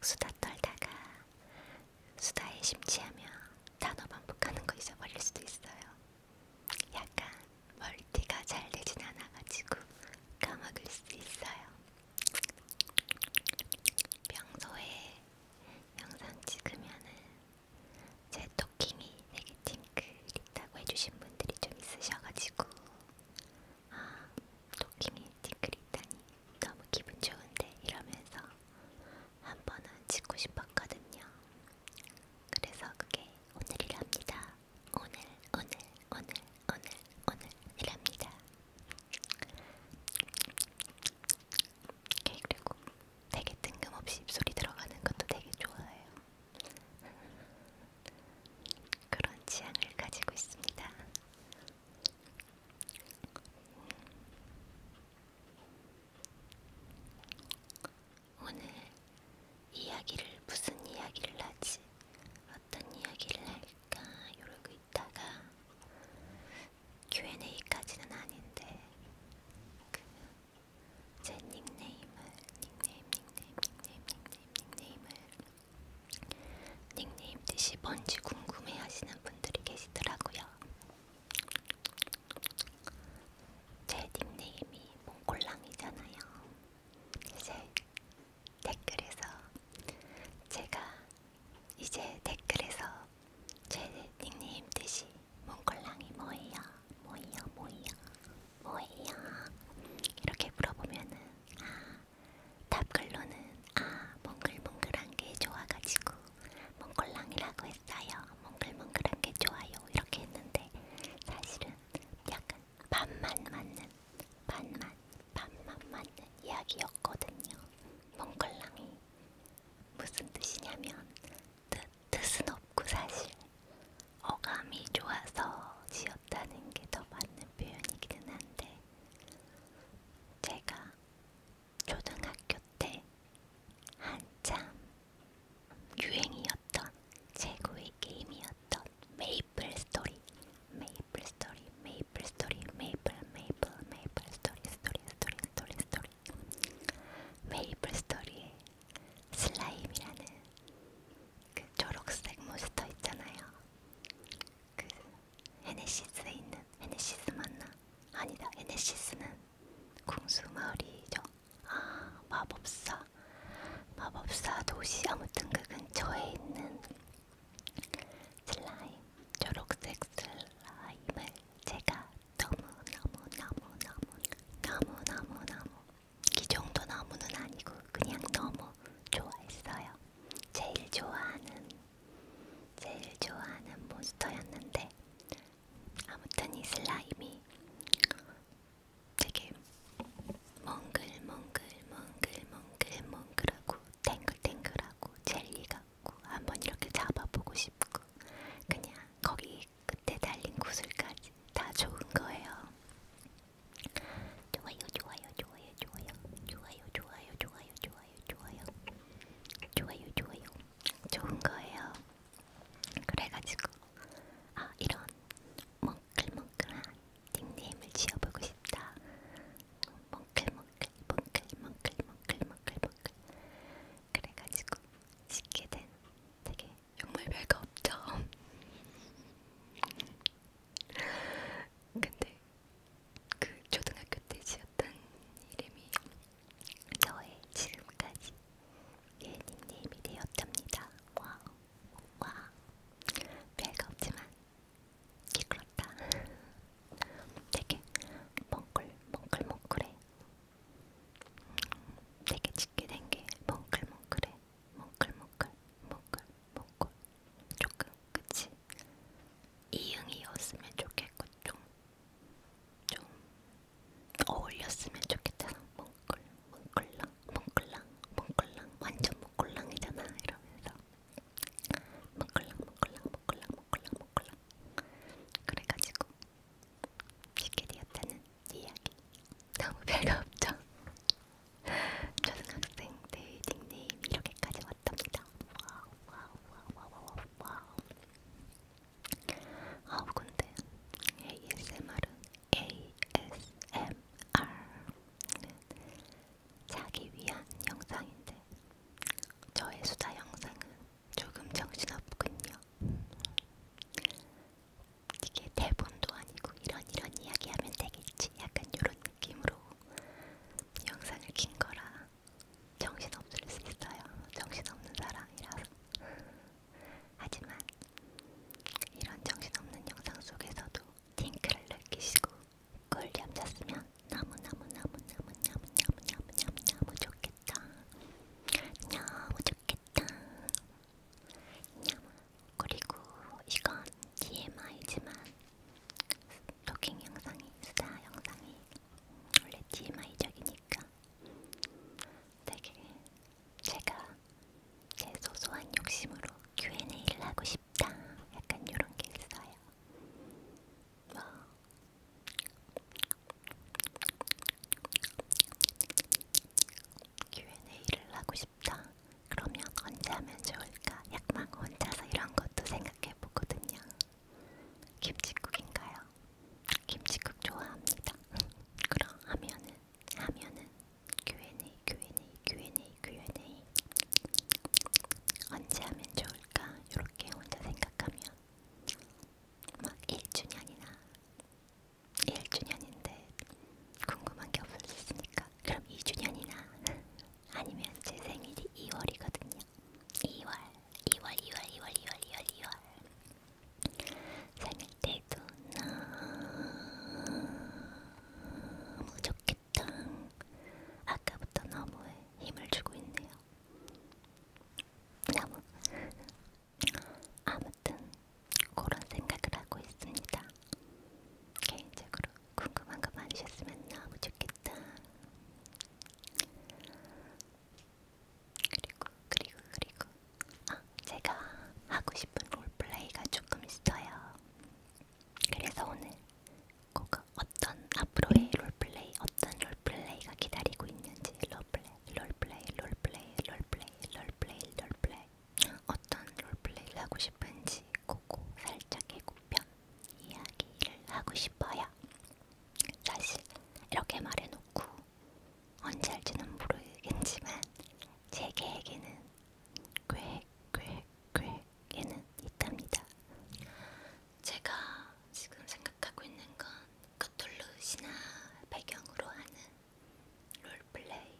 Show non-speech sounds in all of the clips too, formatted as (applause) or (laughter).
수다 떨다가 수다에 심취한 앞으로의 롤플레이 어떤 롤플레이가 기다리고 있는지 롤플레이 롤플레이 롤플레이 롤플레이 롤플레이 롤플레이 어떤 롤플레이를 하고 싶은지 그거 살짝 예고편 이야기를 하고 싶어요. 사실 이렇게 말해놓고 언제 할지는 모르겠지만 제 계획에는 계획 계획 계획에는 있답니다. 제가 지금 생각하고 있는 건 커툴루 신화 배경으로 하는 롤플레이.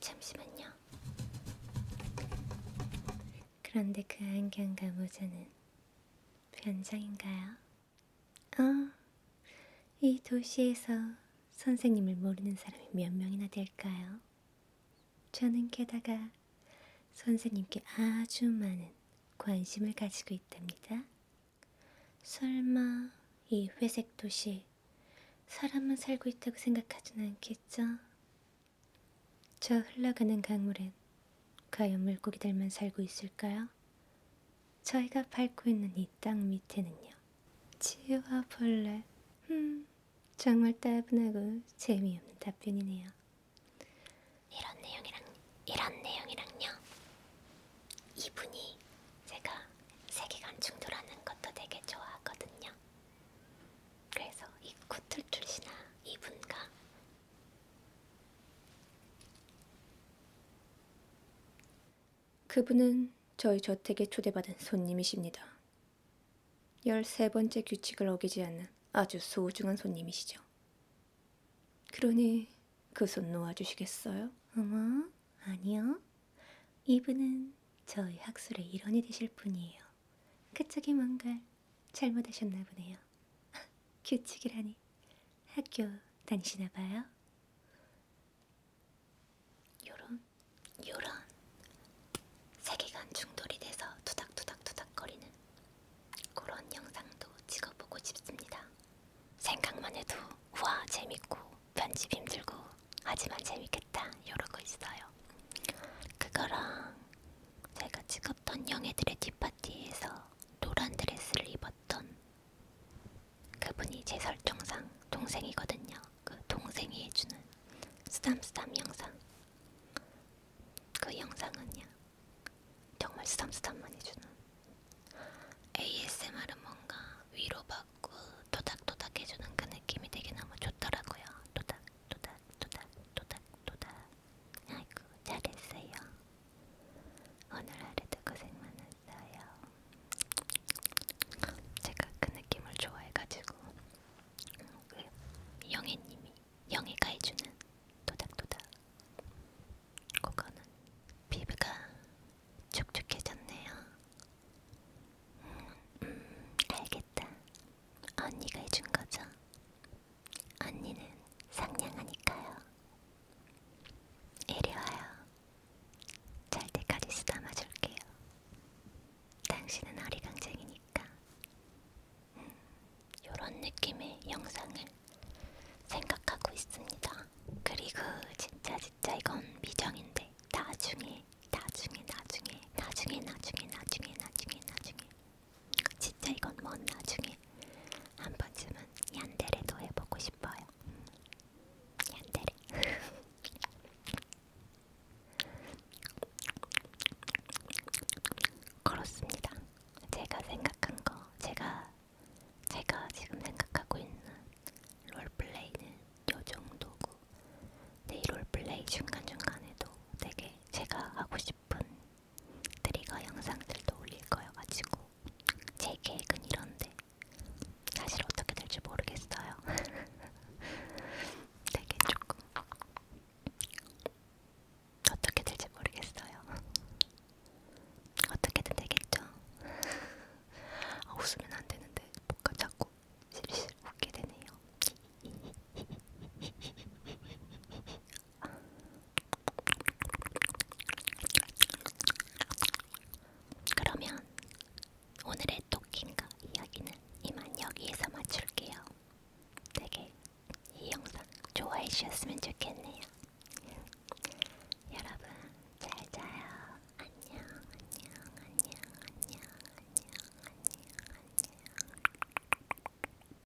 잠시만요. 그런데 그 안경과 모자는 변장인가요? 어, 이 도시에서 선생님을 모르는 사람이 몇 명이나 될까요? 저는 게다가 선생님께 아주 많은 관심을 가지고 있답니다. 설마 이 회색 도시에 사람만 살고 있다고 생각하진 않겠죠? 저 흘러가는 강물엔 과연 물고기들만 살고 있을까요? 저희가 밟고 있는 이 땅 밑에는요. 지워볼래? 음, 정말 따분하고 재미없는 답변이네요. 이런 내용이랑 이런 내용이랑요. 이분이 제가 세계관 충돌하는 것도 되게 좋아하거든요. 그래서 이 쿠툴툴 씨나 이분과 그분은 저희 저택에 초대받은 손님이십니다. 13번째 규칙을 어기지 않는 아주 소중한 손님이시죠. 그러니 그 손 놓아주시겠어요? 어머, 아니요. 이분은 저희 학술의 일원이 되실 분이에요. 그쪽이 뭔가 잘못하셨나 보네요. (laughs) 규칙이라니 학교 다니시나 봐요? 요런 요런 세계관 중돌이 돼서 투닥투닥투닥거리는 그런 영상도 찍어보고 싶습니다. 생각만 해도 와 재밌고 편집 힘들고 하지만 재밌겠다 이러고 있어요. 그거랑 제가 찍었던 영애들의 뒷파티에서 노란 드레스를 입었던 그분이 제 설정상 동생이거든요. 그 동생이 해주는 쓰담쓰담 영상. 그 영상은요. 정말 쓰담쓰담만 해주는 ASMR은 뭔가 위로받고 도닥도닥 해주는 그 느낌이 되게 너무 좋더라고요. 도닥 도닥 도닥 도닥 도닥 아이고 잘했어요. 오늘 하루도 고생 많았어요. 제가 그 느낌을 좋아해가지고 그 영애님이 영애가 해주는 도닥도닥 그거는 피부가 촉촉해졌네요. 음, 알겠다. 언니가 해준 거죠? 언니는 상냥하니까요. 이리 와요. 잘 때까지 쓰다마 줄게요. 당신은 어리광쟁이니까. 음, 요런 느낌의 영상을